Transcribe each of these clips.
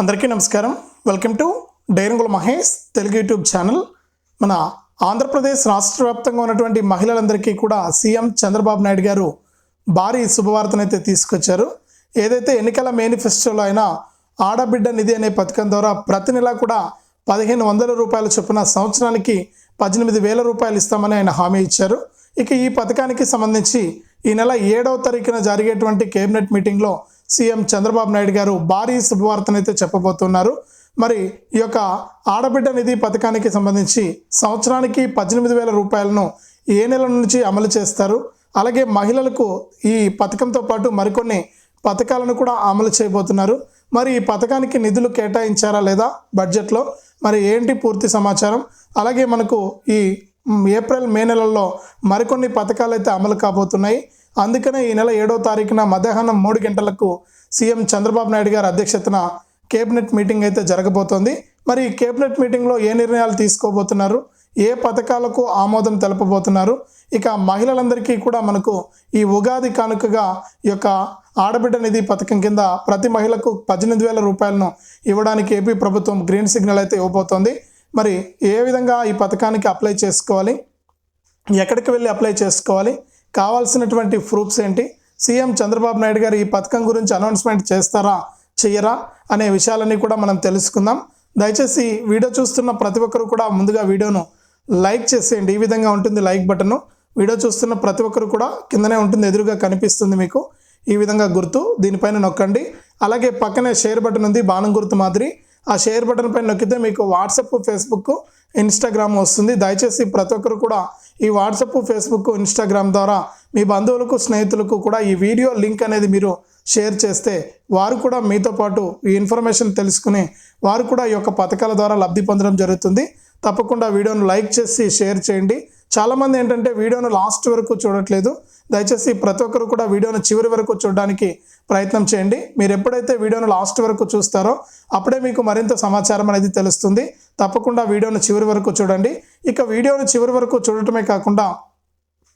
అందరికీ నమస్కారం. Welcome to డైరంగుల మహేష్ తెలుగు యూట్యూబ్ ఛానల్. మన ఆంధ్రప్రదేశ్ రాష్ట్ర వ్యాప్తంగా ఉన్నటువంటి మహిళలందరికీ కూడా సీఎం చంద్రబాబు నాయుడు గారు భారీ శుభవార్తనైతే తీసుకొచ్చారు. ఏదైతే ఎన్నికల మేనిఫెస్టోలో అయినా ఆడబిడ్డ నిధి అనే పథకం ద్వారా ప్రతి నెల కూడా పదిహేను వందల రూపాయల చొప్పున సంవత్సరానికి పద్దెనిమిది వేల రూపాయలు ఇస్తామని ఆయన హామీ ఇచ్చారు. ఇక ఈ పథకానికి సంబంధించి ఈ నెల ఏడవ తారీఖున జరిగేటువంటి కేబినెట్ మీటింగ్లో సీఎం చంద్రబాబు నాయుడు గారు భారీ శుభవార్తనైతే చెప్పబోతున్నారు. మరి ఈ యొక్క ఆడబిడ్డ నిధి పథకానికి సంబంధించి సంవత్సరానికి పద్దెనిమిది వేల రూపాయలను ఏ నెల నుంచి అమలు చేస్తారు? అలాగే మహిళలకు ఈ పథకంతో పాటు మరికొన్ని పథకాలను కూడా అమలు చేయబోతున్నారు. మరి ఈ పథకానికి నిధులు కేటాయించారా లేదా బడ్జెట్లో? మరి ఏంటి పూర్తి సమాచారం? అలాగే మనకు ఈ ఏప్రిల్ మే నెలల్లో మరికొన్ని పథకాలు అయితే అమలు కాబోతున్నాయి. అందుకనే ఈ నెల ఏడో తారీఖున మధ్యాహ్నం మూడు గంటలకు సీఎం చంద్రబాబు నాయుడు గారి అధ్యక్షతన కేబినెట్ మీటింగ్ అయితే జరగబోతోంది. మరి కేబినెట్ మీటింగ్లో ఏ నిర్ణయాలు తీసుకోబోతున్నారు? ఏ పథకాలకు ఆమోదం తెలపబోతున్నారు? ఇక మహిళలందరికీ కూడా మనకు ఈ ఉగాది కానుకగా ఈ యొక్క ఆడబిడ్డ నిధి పథకం కింద ప్రతి మహిళకు పద్దెనిమిది వేల రూపాయలను ఇవ్వడానికి ఏపీ ప్రభుత్వం గ్రీన్ సిగ్నల్ అయితే ఇవ్వబోతోంది. మరి ఏ విధంగా ఈ పథకానికి అప్లై చేసుకోవాలి? ఎక్కడికి వెళ్ళి అప్లై చేసుకోవాలి? కావాల్సినటువంటి ప్రూఫ్స్ ఏంటి? సీఎం చంద్రబాబు నాయుడు గారు ఈ పథకం గురించి అనౌన్స్మెంట్ చేస్తారా? చెయ్యరా? అనే విషయాలన్నీ కూడా మనం తెలుసుకుందాం. దయచేసి వీడియో చూస్తున్న ప్రతి ఒక్కరు కూడా ముందుగా వీడియోను లైక్ చేసేయండి. ఈ విధంగా ఉంటుంది లైక్ బటను. వీడియో చూస్తున్న ప్రతి ఒక్కరు కూడా కిందనే ఉంటుంది ఎదురుగా కనిపిస్తుంది మీకు. ఈ విధంగా గుర్తు దీనిపైన నొక్కండి. అలాగే పక్కనే షేర్ బటన్ ఉంది బాణం గుర్తు మాదిరి. ఆ షేర్ బటన్ పైన నొక్కితే మీకు వాట్సప్ ఫేస్బుక్ ఇన్స్టాగ్రామ్ వస్తుంది. దయచేసి ప్రతి ఒక్కరు కూడా ఈ వాట్సప్ ఫేస్బుక్ ఇన్స్టాగ్రామ్ ద్వారా మీ బంధువులకు స్నేహితులకు కూడా ఈ వీడియో లింక్ అనేది మీరు షేర్ చేస్తే వారు కూడా మీతో పాటు ఈ ఇన్ఫర్మేషన్ తెలుసుకుని వారు కూడా ఈ యొక్క పథకాల ద్వారా లబ్ధి పొందడం జరుగుతుంది. తప్పకుండా వీడియోను లైక్ చేసి షేర్ చేయండి. చాలామంది ఏంటంటే వీడియోను లాస్ట్ వరకు చూడట్లేదు. దయచేసి ప్రతి ఒక్కరు కూడా వీడియోను చివరి వరకు చూడడానికి ప్రయత్నం చేయండి. మీరు ఎప్పుడైతే వీడియోను లాస్ట్ వరకు చూస్తారో అప్పుడే మీకు మరింత సమాచారం అనేది తెలుస్తుంది. తప్పకుండా వీడియోను చివరి వరకు చూడండి. ఇక వీడియోను చివరి వరకు చూడటమే కాకుండా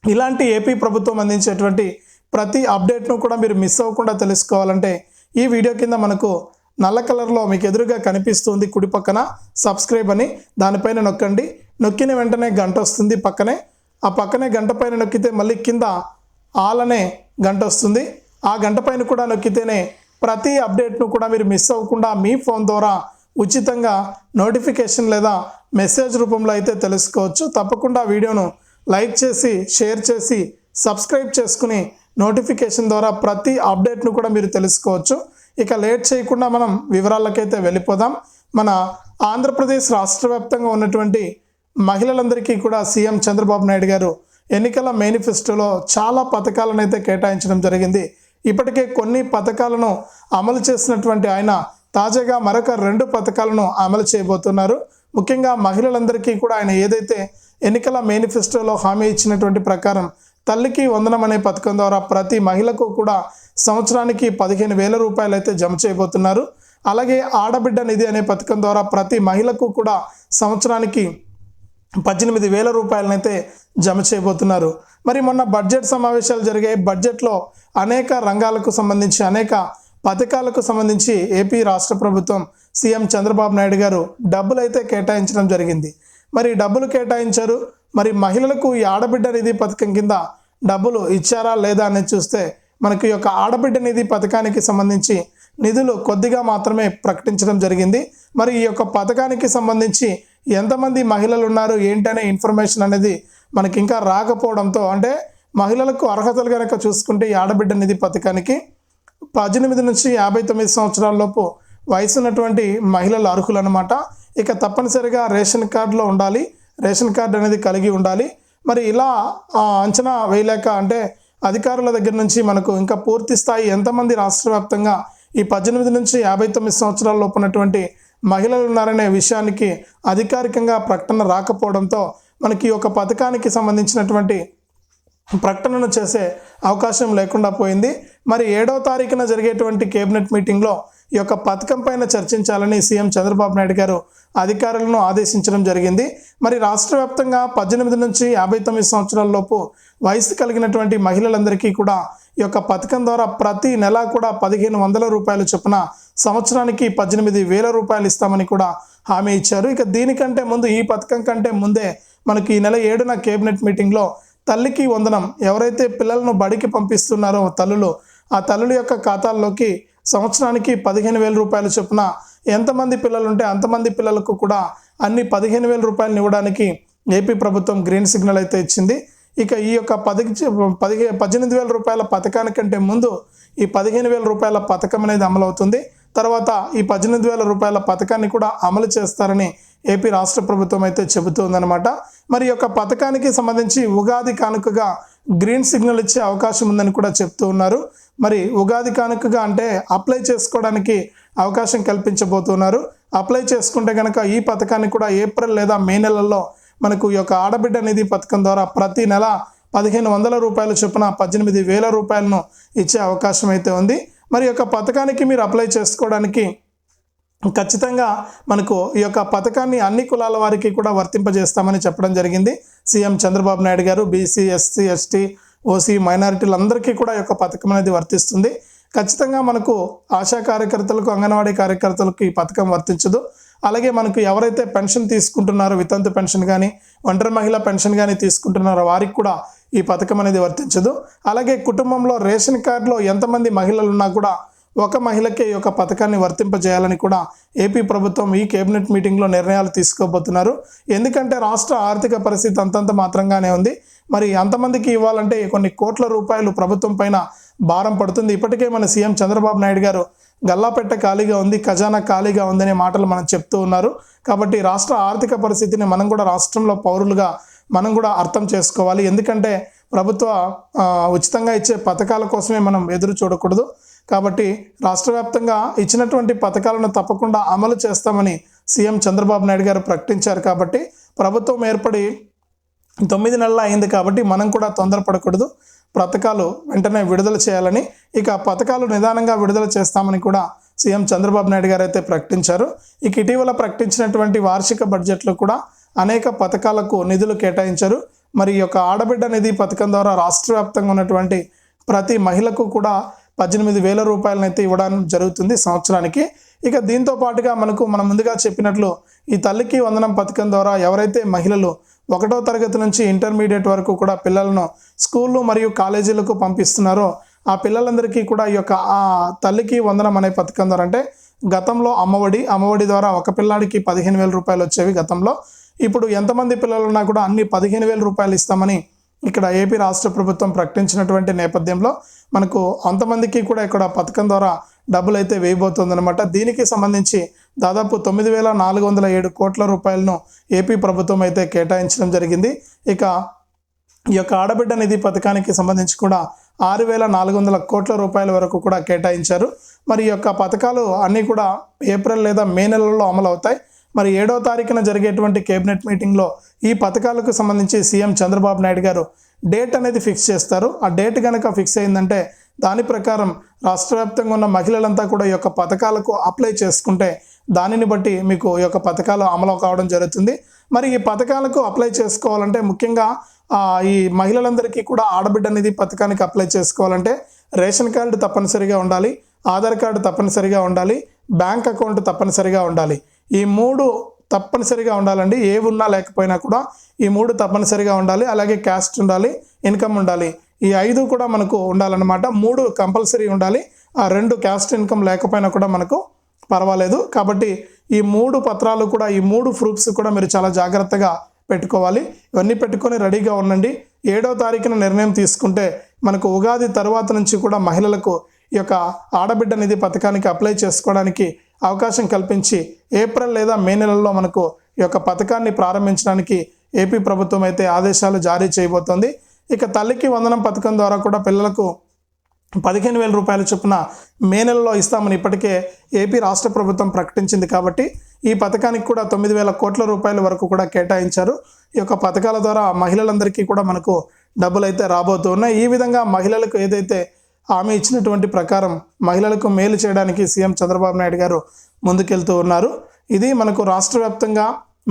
ఇలాంటి ఏపీ ప్రభుత్వం అందించేటువంటి ప్రతి అప్డేట్ను కూడా మీరు మిస్ అవ్వకుండా తెలుసుకోవాలంటే ఈ వీడియో కింద మనకు నల్ల కలర్లో మీకు ఎదురుగా కనిపిస్తుంది కుడి పక్కన సబ్స్క్రైబ్ అని. దానిపైన నొక్కండి. నొక్కిన వెంటనే గంట వస్తుంది పక్కనే. ఆ పక్కనే గంట పైన నొక్కితే మళ్ళీ కింద ఆలనే గంట వస్తుంది. ఆ గంట పైన కూడా నొక్కితేనే ప్రతి అప్డేట్ను కూడా మీరు మిస్ అవ్వకుండా మీ ఫోన్ ద్వారా ఉచితంగా నోటిఫికేషన్ లేదా మెసేజ్ రూపంలో అయితే తెలుసుకోవచ్చు. తప్పకుండా వీడియోను లైక్ చేసి షేర్ చేసి సబ్స్క్రైబ్ చేసుకుని నోటిఫికేషన్ ద్వారా ప్రతి అప్డేట్ను కూడా మీరు తెలుసుకోవచ్చు. ఇక లేట్ చేయకుండా మనం వివరాలకైతే వెళ్ళిపోదాం. మన ఆంధ్రప్రదేశ్ రాష్ట్ర వ్యాప్తంగా ఉన్నటువంటి మహిళలందరికీ కూడా సీఎం చంద్రబాబు నాయుడు గారు ఎన్నికల మేనిఫెస్టోలో చాలా పథకాలను అయితే కేటాయించడం జరిగింది. ఇప్పటికే కొన్ని పథకాలను అమలు చేసినటువంటి ఆయన తాజాగా మరొక రెండు పథకాలను అమలు చేయబోతున్నారు. ముఖ్యంగా మహిళలందరికీ కూడా ఆయన ఏదైతే ఎన్నికల మేనిఫెస్టోలో హామీ ఇచ్చినటువంటి ప్రకారం తల్లికి వందనం అనే పథకం ద్వారా ప్రతి మహిళకు కూడా సంవత్సరానికి పదిహేను వేల రూపాయలు అయితే జమ చేయబోతున్నారు. అలాగే ఆడబిడ్డ నిధి అనే పథకం ద్వారా ప్రతి మహిళకు కూడా సంవత్సరానికి పద్దెనిమిది వేల రూపాయలనైతే జమ చేయబోతున్నారు. మరి మొన్న బడ్జెట్ సమావేశాలు జరిగాయి. బడ్జెట్లో అనేక రంగాలకు సంబంధించి అనేక పథకాలకు సంబంధించి ఏపీ రాష్ట్ర ప్రభుత్వం సీఎం చంద్రబాబు నాయుడు గారు డబ్బులు అయితే కేటాయించడం జరిగింది. మరి డబ్బులు కేటాయించారు. మరి మహిళలకు ఈ ఆడబిడ్డ నిధి పథకం కింద డబ్బులు ఇచ్చారా లేదా అనేది చూస్తే మనకి యొక్క ఆడబిడ్డ నిధి పథకానికి సంబంధించి నిధులు కొద్దిగా మాత్రమే ప్రకటించడం జరిగింది. మరి ఈ యొక్క పథకానికి సంబంధించి ఎంతమంది మహిళలు ఉన్నారు ఏంటనే ఇన్ఫర్మేషన్ అనేది మనకి ఇంకా రాకపోవడంతో అంటే మహిళలకు అర్హతలు కనుక చూసుకుంటే ఈ ఆడబిడ్డ నిధి పథకానికి పద్దెనిమిది నుంచి యాభై తొమ్మిది సంవత్సరాల లోపు వయసు ఉన్నటువంటి మహిళలు అర్హులు అనమాట ఇక తప్పనిసరిగా రేషన్ కార్డులో ఉండాలి. రేషన్ కార్డు అనేది కలిగి ఉండాలి. మరి ఇలా ఆ, అంచనా వేయలేక అంటే అధికారుల దగ్గర నుంచి మనకు ఇంకా పూర్తి స్థాయి ఎంతమంది రాష్ట్ర వ్యాప్తంగా ఈ పద్దెనిమిది నుంచి యాభై తొమ్మిది సంవత్సరాల లోపు ఉన్నటువంటి మహిళలు ఉన్నారనే విషయానికి అధికారికంగా ప్రకటన రాకపోవడంతో మనకి ఈ యొక్క పథకానికి సంబంధించినటువంటి ప్రకటనను చేసే అవకాశం లేకుండా పోయింది. మరి ఏడవ తారీఖున జరిగేటువంటి కేబినెట్ మీటింగ్లో ఈ యొక్క పథకం పైన చర్చించాలని సీఎం చంద్రబాబు నాయుడు గారు అధికారులను ఆదేశించడం జరిగింది. మరి రాష్ట్ర వ్యాప్తంగా పద్దెనిమిది నుంచి యాభై తొమ్మిది సంవత్సరాల లోపు వయసు కలిగినటువంటి మహిళలందరికీ కూడా ఈ యొక్క పథకం ద్వారా ప్రతి నెల కూడా పదిహేను వందల రూపాయలు చొప్పున సంవత్సరానికి పద్దెనిమిది వేల రూపాయలు ఇస్తామని కూడా హామీ ఇచ్చారు. ఇక దీనికంటే ముందు ఈ పథకం కంటే ముందే మనకి ఈ నెల ఏడున కేబినెట్ మీటింగ్లో తల్లికి వందనం ఎవరైతే పిల్లలను బడికి పంపిస్తున్నారో తల్లులు ఆ తల్లుల యొక్క ఖాతాల్లోకి సంవత్సరానికి పదిహేను వేల రూపాయల చొప్పున ఎంతమంది పిల్లలు ఉంటే అంతమంది పిల్లలకు కూడా అన్ని పదిహేను వేల రూపాయలు ఇవ్వడానికి ఏపీ ప్రభుత్వం గ్రీన్ సిగ్నల్ అయితే ఇచ్చింది. ఇక ఈ యొక్క పది పదిహే పద్దెనిమిది వేల రూపాయల పథకానికంటే ముందు ఈ పదిహేను వేల రూపాయల పథకం అనేది అమలవుతుంది. తర్వాత ఈ పద్దెనిమిది వేల రూపాయల పథకాన్ని కూడా అమలు చేస్తారని ఏపీ రాష్ట్ర ప్రభుత్వం అయితే చెబుతుందన్నమాట. మరి యొక్క పథకానికి సంబంధించి ఉగాది కానుకగా గ్రీన్ సిగ్నల్ ఇచ్చే అవకాశం ఉందని కూడా చెప్తూ ఉన్నారు. మరి ఉగాది కానుకగా అంటే అప్లై చేసుకోవడానికి అవకాశం కల్పించబోతున్నారు. అప్లై చేసుకుంటే కనుక ఈ పథకాన్ని కూడా ఏప్రిల్ లేదా మే నెలల్లో మనకు ఈ యొక్క ఆడబిడ్డ నిధి పథకం ద్వారా ప్రతి నెల పదిహేను వందల రూపాయల చొప్పున పద్దెనిమిది వేల రూపాయలను ఇచ్చే అవకాశం అయితే ఉంది. మరి యొక్క పథకానికి మీరు అప్లై చేసుకోవడానికి ఖచ్చితంగా మనకు ఈ యొక్క పథకాన్ని అన్ని కులాల వారికి కూడా వర్తింపజేస్తామని చెప్పడం జరిగింది. సీఎం చంద్రబాబు నాయుడు గారు బీసీ ఎస్సీ ఎస్టీ ఓసీ మైనారిటీలందరికీ కూడా ఈ యొక్క పథకం అనేది వర్తిస్తుంది. ఖచ్చితంగా మనకు ఆశా కార్యకర్తలకు అంగన్వాడీ కార్యకర్తలకు ఈ పథకం వర్తించదు. అలాగే మనకు ఎవరైతే పెన్షన్ తీసుకుంటున్నారో వితంతు పెన్షన్ కానీ ఒంటరి మహిళా పెన్షన్ కానీ తీసుకుంటున్నారో వారికి కూడా ఈ పథకం అనేది వర్తించదు. అలాగే కుటుంబంలో రేషన్ కార్డులో ఎంతమంది మహిళలు ఉన్నా కూడా ఒక మహిళకే ఈ యొక్క పథకాన్ని వర్తింపజేయాలని కూడా ఏపీ ప్రభుత్వం ఈ కేబినెట్ మీటింగ్లో నిర్ణయాలు తీసుకోబోతున్నారు. ఎందుకంటే రాష్ట్ర ఆర్థిక పరిస్థితి అంతంత మాత్రంగానే ఉంది. మరి అంతమందికి ఇవ్వాలంటే కొన్ని కోట్ల రూపాయలు ప్రభుత్వం పైన భారం పడుతుంది. ఇప్పటికే మన సీఎం చంద్రబాబు నాయుడు గారు గల్లాపెట్ట ఖాళీగా ఉంది ఖజానా ఖాళీగా ఉందనే మాటలు మనం చెప్తూ ఉన్నారు. కాబట్టి రాష్ట్ర ఆర్థిక పరిస్థితిని మనం కూడా రాష్ట్రంలో పౌరులుగా మనం కూడా అర్థం చేసుకోవాలి. ఎందుకంటే ప్రభుత్వ ఉచితంగా ఇచ్చే పథకాల కోసమే మనం ఎదురు చూడకూడదు. కాబట్టి రాష్ట్ర వ్యాప్తంగా ఇచ్చినటువంటి పథకాలను తప్పకుండా అమలు చేస్తామని సీఎం చంద్రబాబు నాయుడు గారు ప్రకటించారు. కాబట్టి ప్రభుత్వం ఏర్పడి తొమ్మిది నెలలు అయింది కాబట్టి మనం కూడా తొందరపడకూడదు. పథకాలు వెంటనే విడుదల చేయాలని ఇక పథకాలు నిదానంగా విడుదల చేస్తామని కూడా సీఎం చంద్రబాబు నాయుడు గారు అయితే ప్రకటించారు. ఇక ఇటీవల ప్రకటించినటువంటి వార్షిక బడ్జెట్లో కూడా అనేక పథకాలకు నిధులు కేటాయించారు. మరి ఈ యొక్క ఆడబిడ్డ నిధి పథకం ద్వారా రాష్ట్ర వ్యాప్తంగా ఉన్నటువంటి ప్రతి మహిళకు కూడా పద్దెనిమిది వేల రూపాయలనైతే ఇవ్వడం జరుగుతుంది సంవత్సరానికి. ఇక దీంతో పాటుగా మనకు మనం ముందుగా చెప్పినట్లు ఈ తల్లికి వందనం పథకం ద్వారా ఎవరైతే మహిళలు ఒకటో తరగతి నుంచి ఇంటర్మీడియట్ వరకు కూడా పిల్లలను స్కూళ్ళు మరియు కాలేజీలకు పంపిస్తున్నారో. ఆ పిల్లలందరికీ కూడా ఈ యొక్క ఆ తల్లికి వందనం అనే పథకం ద్వారా అంటే గతంలో అమ్మఒడి అమ్మఒడి ద్వారా ఒక పిల్లాడికి పదిహేను వేల రూపాయలు వచ్చేవి గతంలో. ఇప్పుడు ఎంతమంది పిల్లలున్నా కూడా అన్ని పదిహేను వేల రూపాయలు ఇస్తామని ఇక్కడ ఏపీ రాష్ట్ర ప్రభుత్వం ప్రకటించినటువంటి నేపథ్యంలో మనకు అంతమందికి కూడా ఇక్కడ పథకం ద్వారా డబ్బులు అయితే వేయబోతుందన్నమాట. దీనికి సంబంధించి దాదాపు తొమ్మిది వేల నాలుగు వందల ఏడు కోట్ల రూపాయలను ఏపీ ప్రభుత్వం అయితే కేటాయించడం జరిగింది. ఇక ఈ యొక్క ఆడబిడ్డ నిధి పథకానికి సంబంధించి కూడా ఆరు వేల నాలుగు వందల కోట్ల రూపాయల వరకు కూడా కేటాయించారు. మరి ఈ యొక్క పథకాలు అన్నీ కూడా ఏప్రిల్ లేదా మే నెలలో అమలు అవుతాయి. మరి ఏడో తారీఖున జరిగేటువంటి కేబినెట్ మీటింగ్లో ఈ పథకాలకు సంబంధించి సీఎం చంద్రబాబు నాయుడు గారు డేట్ అనేది ఫిక్స్ చేస్తారు. ఆ డేట్ కనుక ఫిక్స్ అయిందంటే దాని ప్రకారం రాష్ట్ర వ్యాప్తంగా ఉన్న మహిళలంతా కూడా ఈ యొక్క పథకాలకు అప్లై చేసుకుంటే దానిని బట్టి మీకు ఈ యొక్క పథకాలు అమలు కావడం జరుగుతుంది. మరి ఈ పథకాలకు అప్లై చేసుకోవాలంటే ముఖ్యంగా ఈ మహిళలందరికీ కూడా ఆడబిడ్డ నిధి పథకానికి అప్లై చేసుకోవాలంటే రేషన్ కార్డు తప్పనిసరిగా ఉండాలి ఆధార్ కార్డు తప్పనిసరిగా ఉండాలి బ్యాంక్ అకౌంట్ తప్పనిసరిగా ఉండాలి. ఈ మూడు తప్పనిసరిగా ఉండాలండి. ఏ ఉన్నా లేకపోయినా కూడా ఈ మూడు తప్పనిసరిగా ఉండాలి. అలాగే క్యాస్ట్ ఉండాలి ఇన్కమ్ ఉండాలి. ఈ ఐదు కూడా మనకు ఉండాలన్నమాట. మూడు కంపల్సరీ ఉండాలి. ఆ రెండు క్యాస్ట్ ఇన్కమ్ లేకపోయినా కూడా మనకు పర్వాలేదు. కాబట్టి ఈ మూడు పత్రాలు కూడా ఈ మూడు ప్రూఫ్స్ కూడా మీరు చాలా జాగ్రత్తగా పెట్టుకోవాలి. ఇవన్నీ పెట్టుకొని రెడీగా ఉండండి. ఏడో తారీఖున నిర్ణయం తీసుకుంటే మనకు ఉగాది తర్వాత నుంచి కూడా మహిళలకు ఈ యొక్క ఆడబిడ్డ నిధి పథకానికి అప్లై చేసుకోవడానికి అవకాశం కల్పించి ఏప్రిల్ లేదా మే నెలలో మనకు ఈ యొక్క పథకాన్ని ప్రారంభించడానికి ఏపీ ప్రభుత్వం అయితే ఆదేశాలు జారీ చేయబోతోంది. ఇక తల్లికి వందనం పథకం ద్వారా కూడా పిల్లలకు పదిహేను వేల రూపాయల చొప్పున మే నెలలో ఇస్తామని ఇప్పటికే ఏపీ రాష్ట్ర ప్రభుత్వం ప్రకటించింది కాబట్టి ఈ పథకానికి కూడా తొమ్మిది వేల కోట్ల రూపాయల వరకు కూడా కేటాయించారు. ఈ యొక్క పథకాల ద్వారా మహిళలందరికీ కూడా మనకు డబ్బులు అయితే రాబోతూ ఉన్నాయి. ఈ విధంగా మహిళలకు ఏదైతే హామీ ఇచ్చినటువంటి ప్రకారం మహిళలకు మేలు చేయడానికి సీఎం చంద్రబాబు నాయుడు గారు ముందుకెళ్తూ ఉన్నారు. ఇది మనకు రాష్ట్ర వ్యాప్తంగా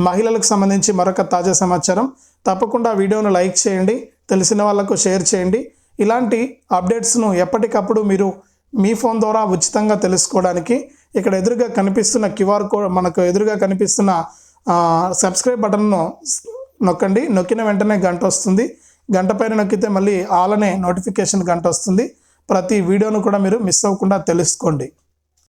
మహిళలకు సంబంధించి మరొక తాజా సమాచారం. తప్పకుండా వీడియోను లైక్ చేయండి. తెలిసిన వాళ్ళకు షేర్ చేయండి. ఇలాంటి అప్డేట్స్ను ఎప్పటికప్పుడు మీరు మీ ఫోన్ ద్వారా ఉచితంగా తెలుసుకోవడానికి ఇక్కడ ఎదురుగా కనిపిస్తున్న క్యూఆర్ కోడ్ మనకు ఎదురుగా కనిపిస్తున్న సబ్స్క్రైబ్ బటన్ను నొక్కండి. నొక్కిన వెంటనే గంట వస్తుంది. గంట పైన నొక్కితే మళ్ళీ ఆల్ అనే నోటిఫికేషన్ గంట వస్తుంది. ప్రతి వీడియోను కూడా మీరు మిస్ అవ్వకుండా తెలుసుకోండి.